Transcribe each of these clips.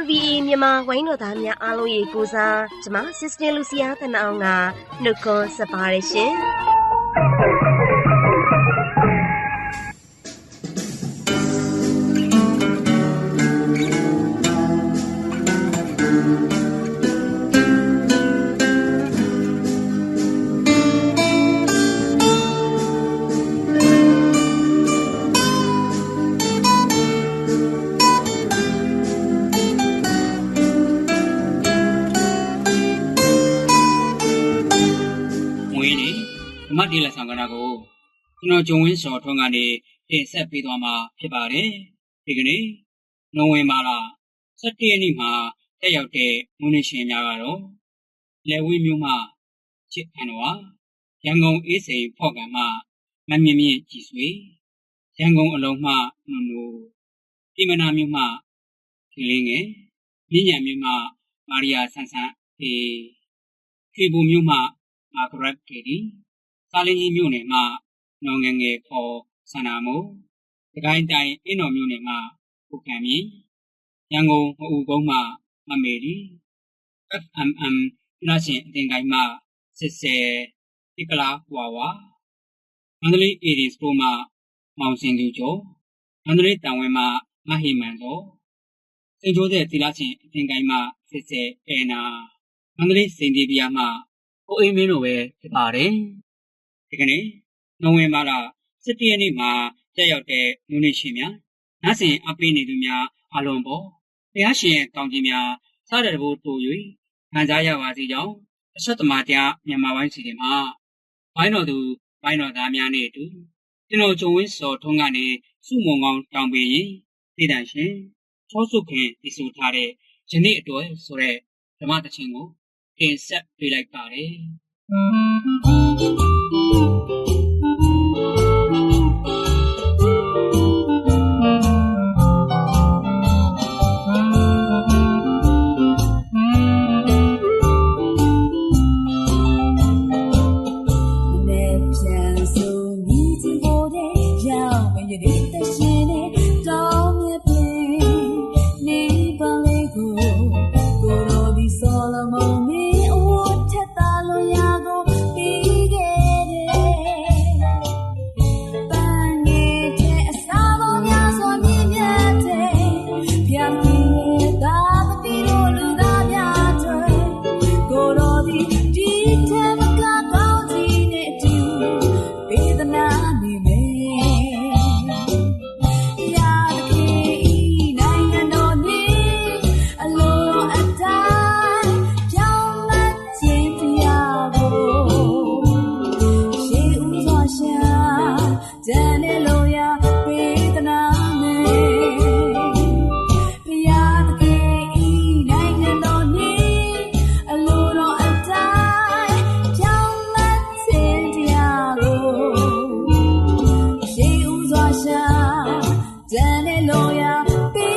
RVE မြန်မာဝိုင်းတော်သားများအားလုံးရဲ့ကိုစားကျမ Sister Lucia တနအောင်ကနှုတ်ခွန်းဆက်ပါတယ်ရှင်။။ဝင် ကျွန်တော်ဂျုံဝင်းစော်ထွန်းကနေတင်ဆက်ပေးသွားမှာဖြစ်ပါတယ်။ဒီကနေ့နိုဝင်ဘာလ17ရက်နေ့မှာတက်ရောက်တဲ့မွေးနေ့ရှင်များကတော့လက်ဝင်းမျိုးမှချစ်အန်ဝါရန်ကုန်အေးစိန်ဖော့ကံမှမမြင့်မြင့်ကြည်ဆွေရန်ကုန်အလုံးမှနုံနုပြည်မနာမျိုးမှဒီလေးငယ်မြင့်ညံမျိုးမှမာရီယာဆန်းဆန်းဒီခေဘူမျိုးမှမာဂရက်ကေဒီစာလင်းကြီးမြို့နယ်မှာ နော်ငယ်ငယ်ခေါ်ဆန္ဒမို့တကိုင်းတိုင်းအင်းတော်မြို့နယ်မှာပုကံမြင့်ရန်ကုန်မအူကုန်းမှာမမေဒီ FMM နာရှင်အတင်ကိုင်းမှာစစ်စဲတိကလာဝါဝါမန္တလေး AD စတိုမှာမောင်စင်သူကျော်မန္တလေးတန်ဝင်းမှာမဟိမန်တော်စင်ကျိုးတဲ့သီလရှင်အတင်ကိုင်းမှာစစ်စဲအဲနာမန္တလေးစိန်ဒီပြားမှာကိုအိမ်မင်းတို့ပဲဖြစ်ပါတယ်။ဒီကနေ့ နိုဝင်ဘာလ17ရက်နေ့မှာတက်ရောက်တဲ့လူနေရှင်များနတ်စင်အပိနေသူများအလုံးပေါ်တရားရှင်ရဲ့ကောင်းခြင်းများစတဲ့တဘို့တို့၍ခံစားရပါစေကြောင်းအဆက်သမားတရားမြန်မာပိုင်းစီတင်မှာဘိုင်းတော်သူဘိုင်းတော်သားများနဲ့အတူကျွန်တော်ဂျုံဝင်းစော်ထုံးကနေစုမုံကောင်းတောင်းပေးရင်တည်တံရှင်ချောစုခင်တည်ဆူထားတဲ့ယနေ့အတွက်ဆိုတဲ့ဓမ္မတခြင်းကိုတင်ဆက်ပေးလိုက်ပါတယ် တဲ့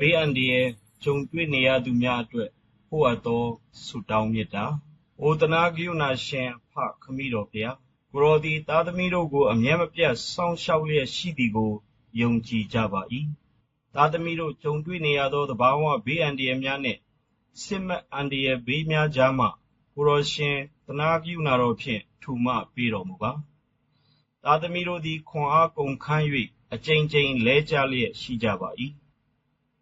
ဘာဝဘေးအန္တရာယ်ကြုံတွေ့နေရသူများအတွက်ပို့အပ်သောဆုတောင်းမေတ္တာ။အိုသနာဂရုဏာရှင်ဖခမည်းတော်ဖျားကိုရောသည်သားသမီးတို့ကိုအမြဲမပြတ်စောင့်ရှောက်လျက်ရှိသည်ကိုယုံကြည်ကြပါ၏။သားသမီးတို့ကြုံတွေ့နေရသောသဘာဝဘေးအန္တရာယ်များနှင့်စစ်မှတ်အန္တရာယ်ဘေးများကြားမှကိုရောရှင်သနာဂရုဏာတော်ဖြင့်ထူမပေးတော်မူပါ။သားသမီးတို့သည်ခွန်အားကုန်ခန်း၍အကြိမ်ကြိမ်လဲကြလျက်ရှိကြပါ၏။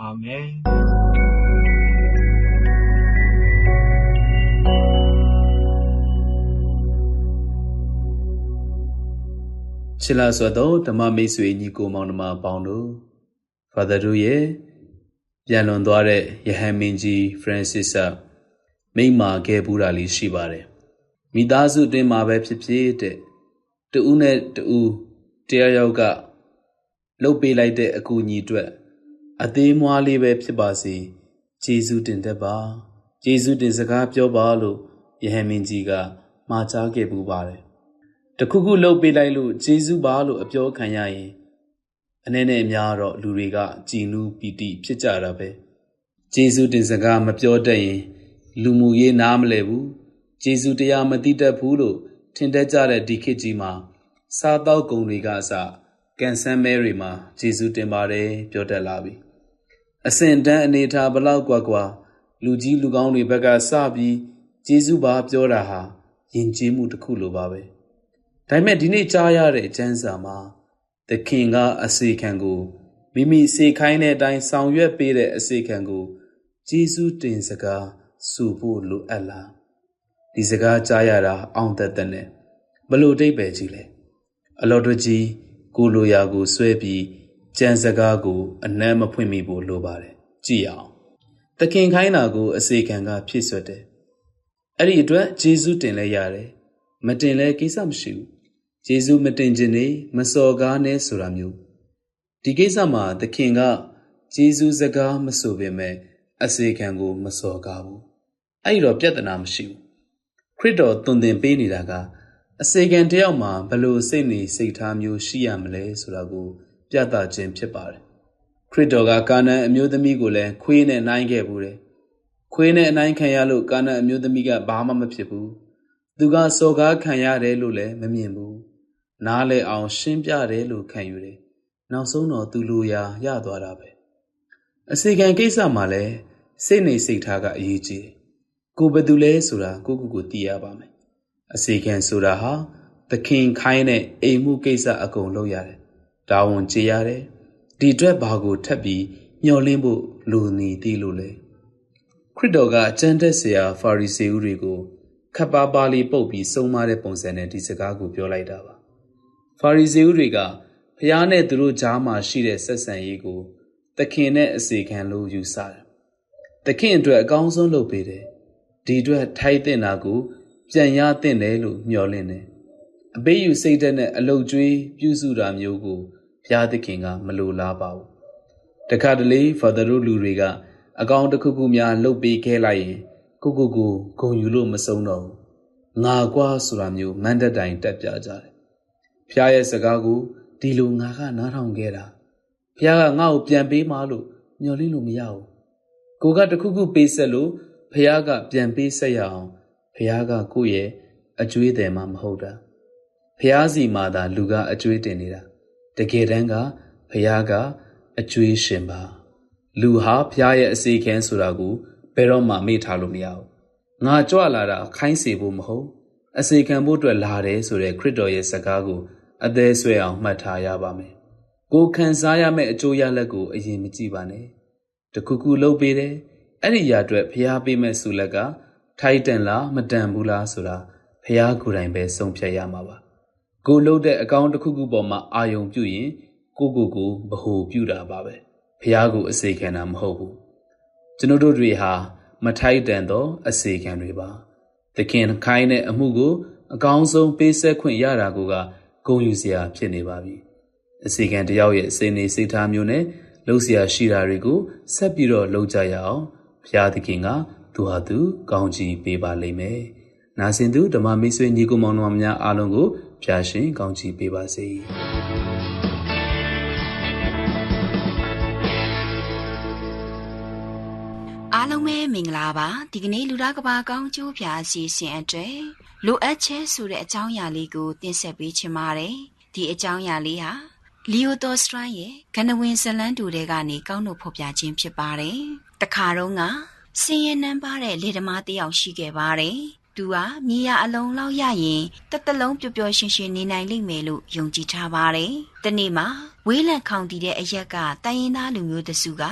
အာမင်ချစ်လာစွာသောဓမ္မမိတ်ဆွေညီကိုမောင်နှမပေါင်းတို့ဖာသာတို့ရဲ့ပြန်လွန်သွားတဲ့ယဟန်မင်းကြီးဖရန်စစ်ဆာမိန့်မာခဲ့ဘူးတာလေးရှိပါတယ်မိသားစုတွင်မှာပဲဖြစ်ဖြစ်တဲ့တူးနဲ့တူးတရားရောက်ကလှုပ်ပေးလိုက်တဲ့အကူအညီအတွက် အသေးမွားလေးပဲဖြစ်ပါစေဂျေဇုတင်တတ်ပါဂျေဇုတင်စကားပြောပါလို့ယဟန်မင်းကြီးကမှာကြားခဲ့ပူပါတယ်တခုခုလှုပ်ပေးလိုက်လို့ဂျေဇုပါလို့အပြောခံရရင်အနေနဲ့အများတော့လူတွေကကြည်နူးပီတိဖြစ်ကြတာပဲဂျေဇုတင်စကားမပြောတတ်ရင် လူမှုရေးနားမလဲဘူးဂျေဇုတရားမသိတတ်ဘူးလို့ထင်တတ်ကြတဲ့ဒီခေတ်ကြီးမှာစားတောက်ကုန်တွေကအစကန်ဆန်းမဲတွေမှာဂျေဇုတင်ပါတယ်ပြောတတ်လာပြီ အစင်တန်းအနေထားဘလောက်ကွာကွာလူကြီးလူကောင်းတွေဘက်ကစပြီးဂျေဇုပါပြောတာဟာယဉ်ကျေးမှုတစ်ခုလိုပါပဲဒါပေမဲ့ဒီနေ့ကြားရတဲ့အကျမ်းစာမှာသခင်ကအစေခံကိုမိမိစေခိုင်းတဲ့အတိုင်းဆောင်ရွက်ပေးတဲ့အစေခံကိုဂျေဇုတင်စကားဆိုဖို့လိုအပ်လားဒီစကားကြားရတာအောင်သက်သက်နဲ့ဘလို့တိတ်ပဲကြီးလဲအလော်တို့ကြီးကိုလိုရာကိုဆွဲပြီး ကြံစကားကို အနမ်းမဖွင့်မိဖို့လိုပါတယ်ကြည့်အောင်သခင်ခိုင်းတာကို အစေခံကဖြည့်ဆွတ်တယ်အဲ့ဒီအတွက်ဂျေဇုတင်လဲရတယ်မတင်လဲကိစ္စမရှိဘူးဂျေဇုမတင်ခြင်းနေမစော်ကားနဲ့ဆိုတာမျိုးဒီကိစ္စမှာသခင်ကဂျေဇုစကားမဆိုပေမဲ့အစေခံကို မစော်ကားဘူးအဲ့ဒီတော့ပြဿနာမရှိဘူးခရစ်တော်သွန်သင်ပေးနေတာကအစေခံတယောက်မှာဘလို့စိတ်နေစိတ်ထားမျိုးရှိရမလဲဆိုတာကို ပြသခြင်းဖြစ်ပါတယ်ခရစ်တော်ကကာနန်အမျိုးသမီးကိုလည်းခွေးနဲ့နိုင်ခဲ့ဘူးတယ်ခွေးနဲ့အနိုင်ခံရလို့ကာနန်အမျိုးသမီးကဘာမှမဖြစ်ဘူးသူကစော်ကားခံရတယ်လို့လည်းမမြင်ဘူးနားလဲအောင်ရှင်းပြတယ်လို့ခံယူတယ်နောက်ဆုံးတော့သူလူရာရသွားတာပဲအစီကံကိစ္စမှာလဲစိတ်နေစိတ်ထားကအရေးကြီးတယ်ကိုဘယ်သူလဲဆိုတာကိုကိုကိုသိရပါမယ်အစီကံဆိုတာဟာသခင်ခိုင်းတဲ့အိမ်မှုကိစ္စအကုန်လုပ်ရတယ် တာဝန်ကျေရတယ်ဒီအတွက်ဘာကိုထပ်ပြီးမျှော်လင့်ဖို့လိုနေသေးလို့လဲခရစ်တော်ကကျမ်းတက်ဆရာဖာရီစေဦးတွေကိုခပ်ပါးပါးလေးပုတ်ပြီးစုံမတဲ့ပုံစံနဲ့ဒီစကားကိုပြောလိုက်တာပါဖာရီစေဦးတွေကဖျားနဲ့သူတို့ကြားမှာရှိတဲ့ဆက်ဆံရေးကိုသခင်နဲ့အစီခံလို့ယူဆတယ်သခင်အတွက်အကောင်းဆုံးလုပ်ပေးတယ်ဒီအတွက်ထိုက်တဲ့နာကိုပြန်ရတဲ့တယ်လို့မျှော်လင့်တယ်အပေးယူစိတ်ဓာတ်နဲ့အလုတ်ကျွေးပြုစုတာမျိုးကို ဘုရားသခင်ကမလိုလားပါဘူးတခါတလေဖာသာတို့လူတွေကအကောင်တစ်ခုခုများလှုပ်ပေးခဲ့လိုက်ရင်ကိုကိုကိုဂုံယူလို့မဆုံးတော့ဘူးငါကွာဆိုတာမျိုးမန္တတိုင်တက်ပြကြတယ်ဖျားရဲ့စကားကိုဒီလိုငါကနားထောင်ခဲ့တာဖျားကငါ့ကိုပြန်ပေးမှလို့မျှော်လင့်လို့မရဘူးကိုကတခုခုပေးဆက်လို့ဖျားကပြန်ပေးဆက်ရအောင်ဖျားကကိုယ့်ရဲ့အကျွေးတယ်မှမဟုတ်တာဖျားစီမှာသာလူကအကျွေးတင်နေတာ တကယ်တမ်းကဖျားကအကျွေးရှင်ပါလူဟာဖျားရဲ့အစီခဲဆိုတာကိုဘယ်တော့မှမေ့ထားလို့မရဘူးငါကြွလာတာခိုင်းစေဖို့မဟုတ်အစီခံဖို့အတွက်လာတယ်ဆိုတဲ့ခရစ်တော်ရဲ့စကားကိုအသေးဆွဲအောင်မှတ်ထားရပါမယ်ကိုခံစားရမယ့်အကျိုးရလဒ်ကိုအရင်မကြည့်ပါနဲ့တခုခုလုပ်ပေးတယ်အဲ့ဒီရာအတွက်ဖျားပေးမဲ့ဆုလက်ကထိုက်တန်လားမတန်ဘူးလားဆိုတာဖျားကိုယ်တိုင်ပဲဆုံးဖြတ်ရမှာပါ ကိုလှုပ်တဲ့အကောင့်တစ်ခုခုပေါ်မှာအာယုံပြုရင်ကိုကိုကိုဗဟုပြုတာပါပဲဖျားကိုအစေခံတာမဟုတ်ဘူးကျွန်တို့တို့တွေဟာမထိုက်တန်သော အစေခံတွေပါသခင်ခိုင်းတဲ့အမှုကို အကောင်းဆုံးပေးဆက်ခွင့်ရတာကိုကဂုဏ်ယူစရာဖြစ်နေပါပြီအစီကံတယောက်ရဲ့စိတ်နေစိတ်ထားမျိုးနဲ့လှုပ်ရှားရှိတာတွေကိုဆက်ပြီးတော့လုပ်ကြရအောင်ဘုရားသခင်ကသူဟာသူ ကောင်းချီးပေးပါလိမ့်မယ်နာစင်သူဓမ္မမိတ်ဆွေညီကိုမောင်နှမများအားလုံးကို ဖျာရှင်ကောင်းချီးပေးပါစေအားလုံးပဲမင်္ဂလာပါဒီကနေ့လူသားကဘာကောင်းကျိုးဖြာစီစဉ်အတွက်လိုအပ်ချက်ဆိုတဲ့အကြောင်းအရာလေးကိုတင်ဆက်ပေးချင်ပါတယ်ဒီအကြောင်းအရာလေးဟာလီယိုတိုစထရိုင်းရဲ့ကနဝင်ဇလန်းတူတွေကနေကောင်းလို့ဖော်ပြခြင်းဖြစ်ပါတယ်တခါတော့ကစင်ရနန်းပါတဲ့လေဓမားတယောက်ရှိခဲ့ပါတယ် သူဟာမြေယာအလုံးလောက်ရရင်တတလုံးပျော်ပျော်ရွှင်ရွှင်နေနိုင်လိမ့်မယ်လို့ယုံကြည်ထားပါတယ်။တနေ့မှာဝေးလံခေါင်တီတဲ့အရက်ကတိုင်းရင်းသားလူမျိုးတစုက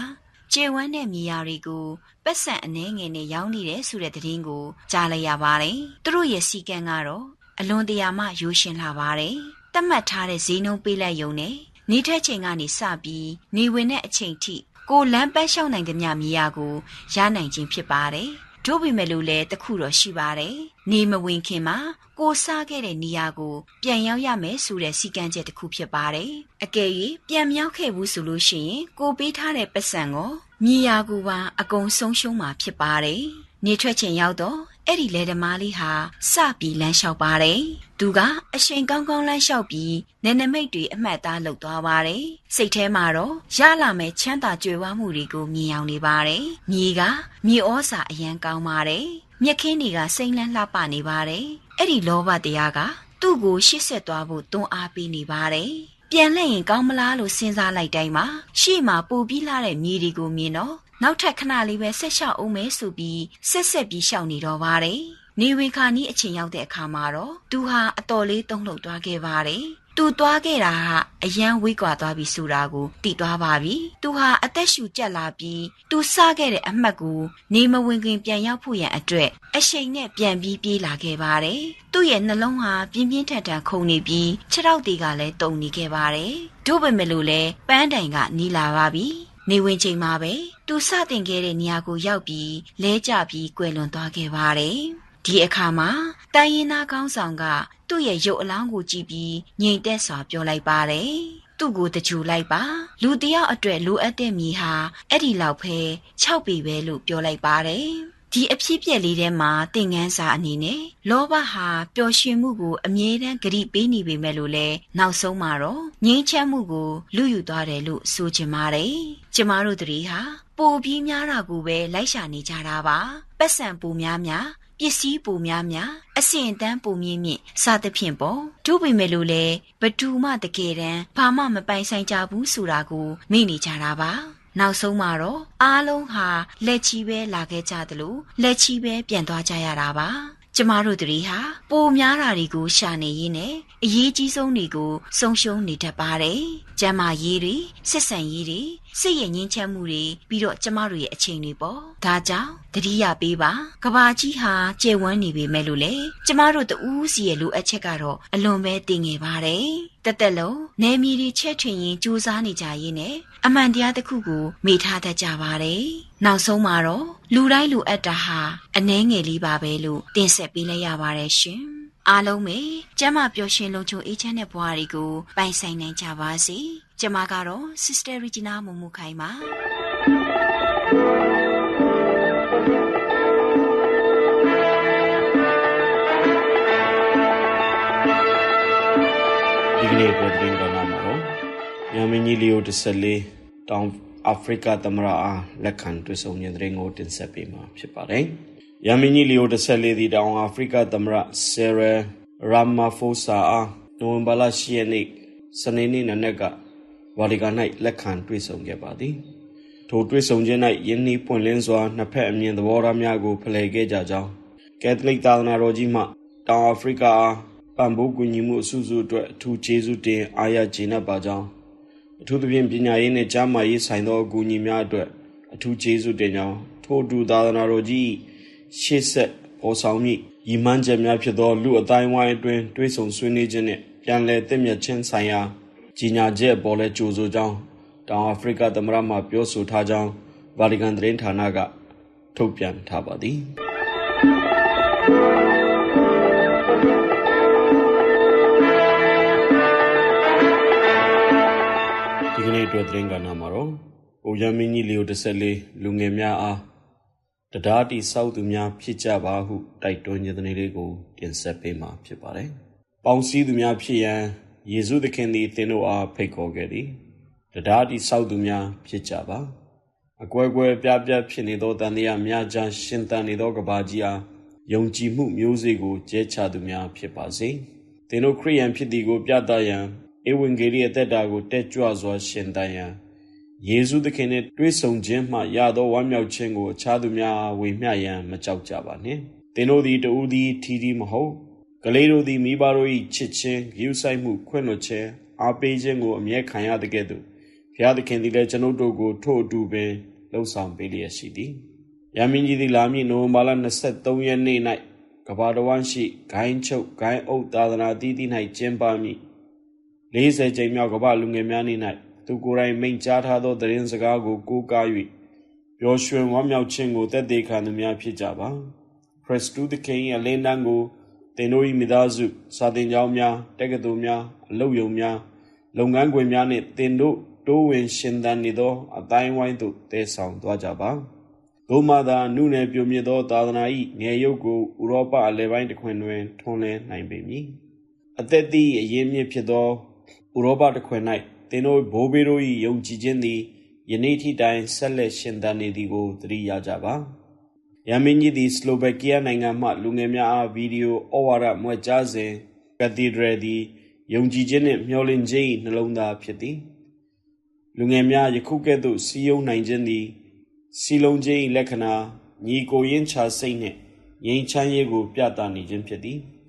ကျေဝမ်းတဲ့မြေယာတွေကိုပက်ဆန်အနှဲငယ်နဲ့ရောင်းနေတယ်ဆိုတဲ့သတင်းကိုကြားလိုက်ရပါတယ်။သူတို့ရဲ့စီကံကတော့အလွန်တရာမှရိုးရှင်းလာပါတယ်။တတ်မှတ်ထားတဲ့ဈေးနှုန်းပေးလိုက်ရုံနဲ့နေထက်ချိန်ကနေစပြီးနေဝင်တဲ့အချိန်ထိကိုလမ်းပတ်လျှောက်နိုင်သမျှမြေယာကိုရနိုင်ခြင်းဖြစ်ပါတယ်။ တို့ပေမဲ့လို့လည်းတခုတော့ရှိပါတယ်။နေမဝင်ခင်မှာကိုစားခဲ့တဲ့နေရာကိုပြန်ရောက်ရမယ်ဆိုတဲ့စီကံချက်တစ်ခုဖြစ်ပါတယ်။အကယ်၍ပြန်မြောက်ခဲ့ဘူးဆိုလို့ရှိရင်ကိုပေးထားတဲ့ပတ်စံကိုမြေယာကိုပါအကုန်ဆုံးရှုံးမှာဖြစ်ပါတယ်။နေထွက်ချိန်ရောက်တော့ အဲ့ဒီလေဓမားလေးဟာစပြီးလမ်းလျှောက်ပါတယ်။သူကအချိန်ကောင်းကောင်းလမ်းလျှောက်ပြီးနယ်နိမိတ်တွေအမှတ်သားလုပ်သွားပါတယ်။စိတ်ထဲမှာတော့ရလာမယ့်ချမ်းသာကြွယ်ဝမှုတွေကိုမြင်အောင်နေပါတယ်။မြေကမြေဩစာအရန်ကောင်းပါတယ်။မြက်ခင်းတွေကစိမ့်လန်းလှပနေပါတယ်။အဲ့ဒီလောဘတရားကသူ့ကိုရှစ်ဆက်သွားဖို့တွန်းအားပေးနေပါတယ်။ ပြန်လှည့်ရင်ကောင်းမလားလို့စဉ်းစားလိုက်တိုင်းမှာရှေ့မှာပူပြီးလာတဲ့မြေတွေကိုမြင်တော့နောက်ထပ်ခဏလေးပဲဆက်လျှောက်အောင်မဲဆိုပြီးဆက်ဆက်ပြီးရှောက်နေတော့ပါတယ်။နေဝေခါနီးအချိန်ရောက်တဲ့အခါမှာတော့သူဟာအတော်လေးတုံ့လှုပ်သွားခဲ့ပါတယ်။ သူသွားခဲ့တာဟာအရန်ဝေးကွာသွားပြီဆိုတာကိုသိသွားပါပြီ။သူဟာအသက်ရှူကျက်လာပြီးသူစခဲ့တဲ့အမှတ်ကိုနေမဝင်ခင်ပြန်ရောက်ဖို့ရန်အတွက်အရှိန်နဲ့ပြန်ပြီးပြေးလာခဲ့ပါတယ်။သူ့ရဲ့နှလုံးဟာပြင်းပြင်းထန်ထန်ခုန်နေပြီးခြေထောက်တွေကလည်းတုန်နေခဲ့ပါတယ်။တို့ပေမဲ့လို့လဲပန်းတိုင်ကနီးလာပါပြီ။နေဝင်ချိန်မှာပဲသူစတင်ခဲ့တဲ့နေရာကိုရောက်ပြီးလဲကျပြီးကွယ်လွန်သွားခဲ့ပါတယ်။ဒီအခါမှာတိုင်းရင်သားကောင်းဆောင်က သူ့ရဲ့ရုပ်အလောင်းကိုကြည့်ပြီးငြိမ်သက်စွာပြောလိုက်ပါတယ်။သူ့ကိုတကြူလိုက်ပါလူတယောက်အတွက်လိုအပ်တဲ့မြေဟာအဲ့ဒီလောက်ပဲ6ပေပဲလို့ပြောလိုက်ပါတယ်။ဒီအဖြစ်ပြက်လေးထဲမှာသင်ငန်းစာအနေနဲ့လောဘဟာပျော်ရွှင်မှုကိုအမြဲတမ်းကြိပေးနေပေမဲ့လို့လဲနောက်ဆုံးမှာတော့ငြိမ်းချမ်းမှုကိုလူယူသွားတယ်လို့ဆိုချင်ပါတယ်။ကျမတို့တည်းဟာပိုပြီးများတာကိုပဲလိုက်ရှာနေကြတာပါ။ပတ်စံပူများများ ပပစ္စည်းပိုများများအဆင့်အတန်းပိုမြင့်မြင့်စသဖြင့်ပေါ့တို့ပေမဲ့လို့လေဘသူမှတကယ်တမ်းဘာမှမပိုင်ဆိုင်ကြဘူးဆိုတာကိုမေ့နေကြတာပါနောက်ဆုံးမှာတော့အားလုံးဟာလက်ချီပဲလာခဲ့ကြသလိုလက်ချီပဲပြန်သွားကြရတာပါ ကျမတို့တွေဟာပိုများတာတွေကိုရှာနေရင်းနဲ့အရေးကြီးဆုံးတွေကိုဆုံးရှုံးနေတတ်ပါတယ်။ကျမရေးတွေဆက်ဆံရေးတွေစိတ်ရဲ့ငြင်းချမ်းမှုတွေပြီးတော့ကျမတို့ရဲ့အချိန်တွေပေါ့။ဒါကြောင့်တတိယပေးပါကဘာကြီးဟာကျေဝန်းနေပေမဲ့လို့လေကျမတို့တူးစီရဲ့လိုအပ်ချက်ကတော့အလွန်ပဲတည်ငယ်ပါတယ်။ တက်တက်လုံးနေမီတွေချက်ထွင်ရင်စူးစမ်းနေကြရင်းနဲ့အမှန်တရားတစ်ခုကိုမေ့ထားတတ်ကြပါတယ်။နောက်ဆုံးမှာတော့လူတိုင်းလူအပ်တာဟာအနှဲငယ်လေးပါပဲလို့တင်ဆက်ပေးလိုက်ရပါတယ်ရှင်။အားလုံးပဲကျမပျော်ရွှင်လုံခြုံအေးချမ်းတဲ့ဘဝတွေကိုပိုင်ဆိုင်နိုင်ကြပါစေ။ကျမကတော့ Sister Regina မမခိုင်ပါ။ မြန်မာမင်းကြီးလီယို14တောင်အာဖရိကသမရအားလက်ခံတွေ့ဆုံခြင်းသတင်းကိုတင်ဆက်ပေးမှာဖြစ်ပါတယ်။မြန်မာမင်းကြီးလီယို14ဒီတောင်အာဖရိကသမရဆယ်ရရာမာဖိုဆာအားနိုဝင်ဘာလ10ရက်နေ့စနေနေ့နနက်ကဝါဒီကာ၌လက်ခံတွေ့ဆုံခဲ့ပါသည်။ထိုတွေ့ဆုံခြင်း၌ယင်းနှီးပွင့်လင်းစွာနှစ်ဖက်အမြင်သဘောထားများကိုဖလှယ်ခဲ့ကြကြောင်းကက်သလစ်သာသနာတော်ကြီးမှတောင်အာဖရိကအားပံ့ပိုးကူညီမှုအစုစုအတွက်အထူးကျေးဇူးတင်အားရကျေနပ်ပါကြောင်း အထူးသဖြင့်ပညာရေးနှင့်ကျန်းမာရေးဆိုင်သောအကူအညီများအတွက်အထူးကျေးဇူးတင်ကြောင်းထို့အတူသာသနာတော်ကြီးရှေ့ဆက်ပေါ်ဆောင်မည့်ရည်မှန်းချက်များဖြစ်သောလူအတိုင်းဝိုင်းအတွင်းတွေးဆုံဆွေးနွေးခြင်းနှင့်ပြန်လည်တည်မြတ်ခြင်းဆိုင်ရာကြီးညာချက်ပေါ်လဲကြိုဆိုကြောင်းတောင်အာဖရိကသမ္မတမှပြောဆိုထားကြောင်းဗာတီကန်သတင်းဌာနကထုတ်ပြန်ထားပါသည် ဒီကနေ့အတွက်သတင်းကဏ္ဍမှာတော့အိုရမင်းကြီးလီယို14လူငယ်များအားတရားတိစောက်သူများဖြစ်ကြပါဟုတိုက်တွန်းခြင်းသတင်းလေးကိုတင်ဆက်ပေးမှာဖြစ်ပါတယ်။ပေါင်းစည်းသူများဖြစ်ရန်ယေရှုသခင်သည်သင်တို့အားဖိတ်ခေါ်ခဲ့သည်။တရားတိစောက်သူများဖြစ်ကြပါ။အကွဲကွဲပြားပြားဖြစ်နေသောတန်တရားများကြားရှင်သန်နေသောကဘာကြီးအားယုံကြည်မှုမျိုးစေ့ကိုကျဲချသူများဖြစ်ပါစေ။သင်တို့ခရိယန်ဖြစ်သည်ကိုပြသရန် ဧဝံဂေလိအသက်တာကိုတက်ကြွစွာရှင်သန်ရန်ယေရှုသခင်နှင့်တွေ့ဆုံခြင်းမှရသောဝမ်းမြောက်ခြင်းကိုအခြားသူများအားဝေမျှရန်မကြောက်ကြပါနှင့်။သင်တို့သည်တဦးသည်ထီထီမဟုတ်။ကလေးတို့သည်မိဘတို့၏ချစ်ခြင်း၊ဂရုစိုက်မှုခွင့်လွှတ်ခြင်းအားပေးခြင်းကိုအမြဲခံရသကဲ့သို့ဘုရားသခင်သည်လည်းကျွန်ုပ်တို့ကိုထို့အတူပင်လှူဆောင်ပေးလျက်ရှိသည်။ယမင်းကြီးသည်လာမည့်နိုဝင်ဘာလ23ရက်နေ့၌ကဘာတဝမ်းရှိဂိုင်းချုပ်ဂိုင်းအုပ်သာသနာတည်တည်၌ကျင်းပမည် 40ကြိမ်မြောက်ကမ္ဘာလူငယ်များနေ့၌သူကိုယ်တိုင်မိန့်ကြားထားသောသတင်းစကားကိုကိုးကား၍ပျော်ရွှင်ဝမ်းမြောက်ခြင်းကိုသက်သေခံသူများဖြစ်ကြပါခရစ်တုသခင်၏အလင်းတန်းကိုသင်တို့၏မိသားစုစာသင်ကျောင်းများတက္ကသိုလ်များအလုပ်ရုံများလုပ်ငန်းခွင်များနှင့်သင်တို့တိုးဝင်ရှင်သန်နေသောအတိုင်းဝိုင်းသို့တည်ဆောင်သွားကြပါဒုမှသာနုနယ်ပြုမြင့်သောသာသနာ၏ငယ်ရုပ်ကိုဥရောပအလယ်ပိုင်းတစ်ခွင်တွင်ထွန်းလင်းနိုင်ပေမည်အသက်သည့်အရင်းမြစ်ဖြစ်သော ဥရောပတစ်ခွင်၌သင်တို့ဘိုးဘေးတို့၏ယုံကြည်ခြင်းသည်ယနေ့ထိတိုင်ဆက်လက်ရှင်သန်နေသည်ကိုသတိရကြပါ။ယမင်းကြီးသည်စလိုဗက်ကီးယားနိုင်ငံမှလူငယ်များအားဗီဒီယိုဩဝါဒမွဲ့ကြားစဉ်ကက်သီဒရယ်သည်ယုံကြည်ခြင်းနှင့်မျှော်လင့်ခြင်း၏နှလုံးသားဖြစ်သည်။လူငယ်များယခုကဲ့သို့စီယုံနိုင်ခြင်းသည်စီလုံးခြင်း၏လက္ခဏာညီကိုရင်းချစိတ်နှင့်ငြိမ်းချမ်းရေးကို ပြသနေခြင်းဖြစ်သည်။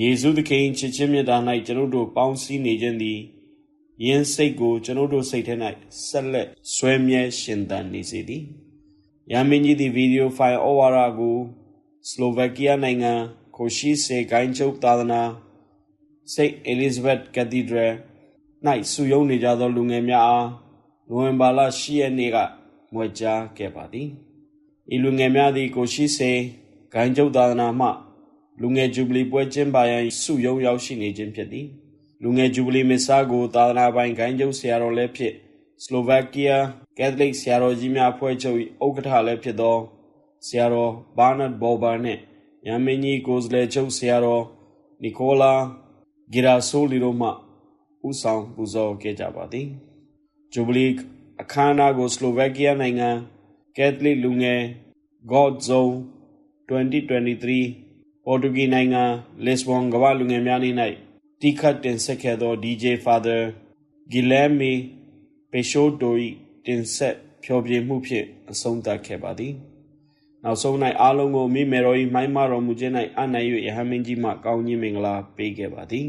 ယေရှုသခင်ချစ်ခြင်းမြတ်တာ၌ကျွန်ုပ်တို့ပေါင်းစည်းနေခြင်းသည်ယင်းစိတ်ကိုကျွန်ုပ်တို့စိတ်ထဲ၌ဆက်လက်ဆွဲမြဲရှင်သန်နေစေသည်။ယမင်းကြီးသည်ဗီဒီယိုဖိုင်ဩဝါဒကိုစလိုဗက်ကီးယားနိုင်ငံကိုရှိစေဂိုင်းချုပ်သာသနာစိတ်အဲလစ်ဇဘက်ကက်သီဒရယ်၌စုယုံနေကြသောလူငယ်များအားနိုဝင်ဘာလ10ရက်နေ့ကမွေကြားခဲ့ပါသည်။ဤလူငယ်များသည်ကိုရှိစေဂိုင်းချုပ်သာသနာမှ လူငယ်ဂျူဘလီပွဲကျင်းပရန်စုယုံရောက်ရှိနေခြင်းဖြစ်သည်။လူငယ်ဂျူဘလီမစ္စာကိုသာသနာပိုင်ဂိုင်းချုပ်ဆရာတော်လည်းဖြစ်စလိုဗက်ကီးယားကက်သလစ်ဆရာတော်ကြီးများဖွဲ့ချုပ်၏ဥက္ကဋ္ဌလည်းဖြစ်သောဆရာတော်ဘာနတ်ဘော်ဘာနှင့်ယမင်းကြီးကိုယ်စားလှယ်ချုပ်ဆရာတော်နီကိုလာဂီရာဆိုလီတို့မှဦးဆောင်ပူဇော်ခဲ့ကြပါသည်ဂျူဘလီအခမ်းအနားကိုစလိုဗက်ကီးယားနိုင်ငံကက်သလစ်လူငယ် God Zone 2023 ပေါ်တူဂီနိုင်ငံလစ်ဘွန်ကမ္ဘာလူငယ်များနေ့၌တိခတ်တင်ဆက်ခဲ့သော DJ Father Guilherme Peixoto ၏တင်ဆက်ဖျော်ဖြေမှုဖြင့်အဆုံးသတ်ခဲ့ပါသည်နောက်ဆုံး၌အားလုံးကိုမိမေတော်၏မိုင်းမတော်မူခြင်း၌အနိုင်၍ယဟန်မင်းကြီးမှကောင်းကြီးမင်္ဂလာပေးခဲ့ပါသည်